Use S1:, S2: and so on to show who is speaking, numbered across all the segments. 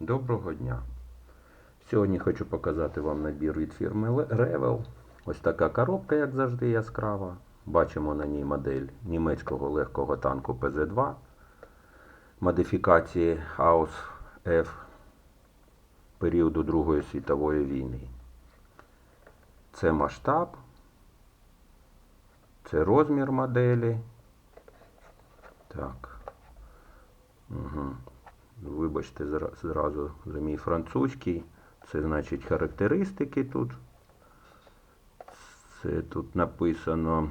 S1: Доброго дня! Сьогодні хочу показати вам набір від фірми Revel. Ось така коробка, як завжди, яскрава. Бачимо на ній модель німецького легкого танку ПЗ-2 модифікації Хаус F періоду Другої світової війни. Це масштаб, це розмір моделі. Так. Угу. Вибачте, зразу за мій французький. Це значить характеристики тут. Це тут написано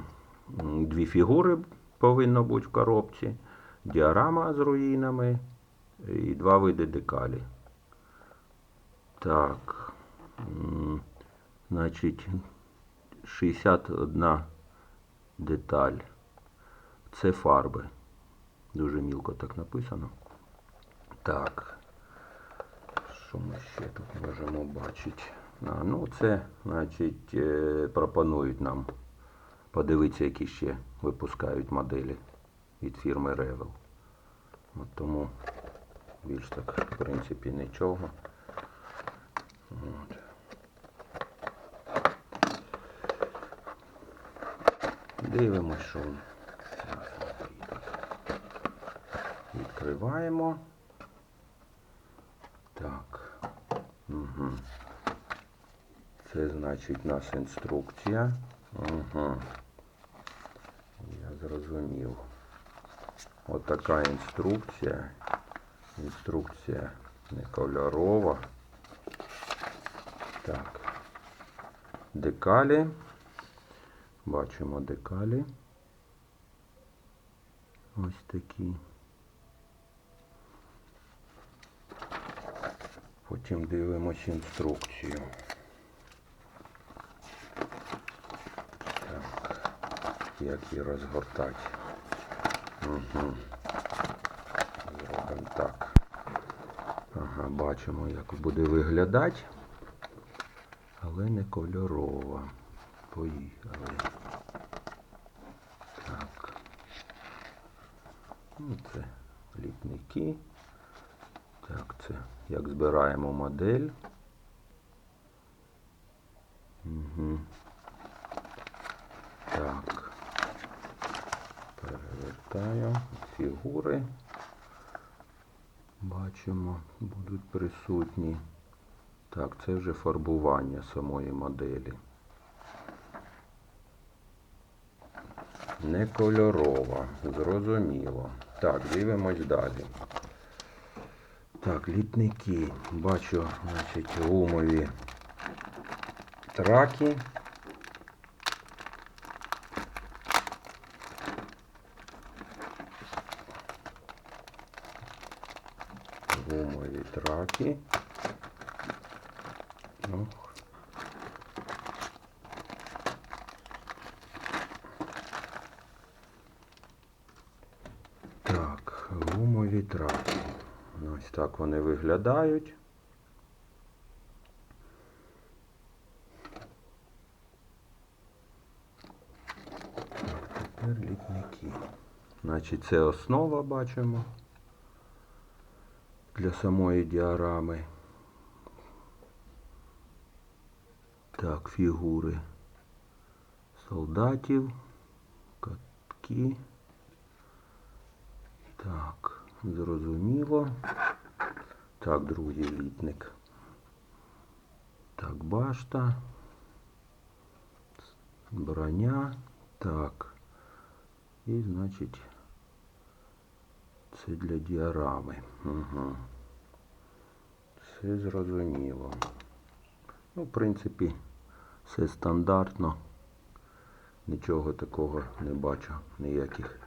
S1: дві фігури повинно бути в коробці, діарама з руїнами і два види декалі. Так. Значить, 61 деталь. Це фарби. Дуже мілко так написано. Так. Що ми ще тут можемо бачити? А, ну, це, значить, е, пропонують нам подивитися, які ще випускають моделі від фірми Revel. От тому більш так, в принципі, нічого. От. Дивимось, що. Відкриваємо. Так. Угу. Це значить нас інструкція. Угу. Я зрозумів. От така інструкція. Інструкція не кольорова. Так. Декалі. Бачимо декалі. Ось такі. Потім дивимось інструкцію. Так, як її розгортати. Угу. Зробимо так. Ага, бачимо, як буде виглядати, але не кольорова. Поїхали. Так. Ну, це літники. Так, це як збираємо модель. Угу. Так. Перевертаю фігури. Бачимо, будуть присутні. Так, це вже фарбування самої моделі. Не кольорова, зрозуміло. Так, дивимось далі. Так, літники. Бачу, значить, гумові траки. Гумові траки. Ну, Так, гумові траки. Ось так вони виглядають. Тепер літники. Значить, це основа бачимо для самої діарами. Так, фігури солдатів, катки. Так, зрозуміло. Так, другий літник. Так, башта. Броня. Так. І, значить, це для діарами. Угу. Все зрозуміло. Ну, в принципі, все стандартно. Нічого такого не бачу, ніяких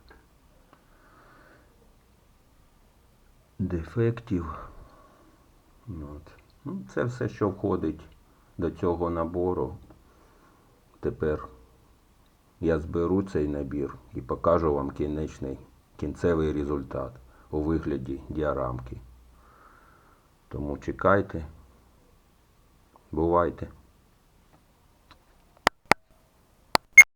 S1: дефектів. От. Ну, це все, що входить до цього набору. Тепер я зберу цей набір і покажу вам кінечний, кінцевий результат у вигляді діарамки. Тому чекайте. Бувайте.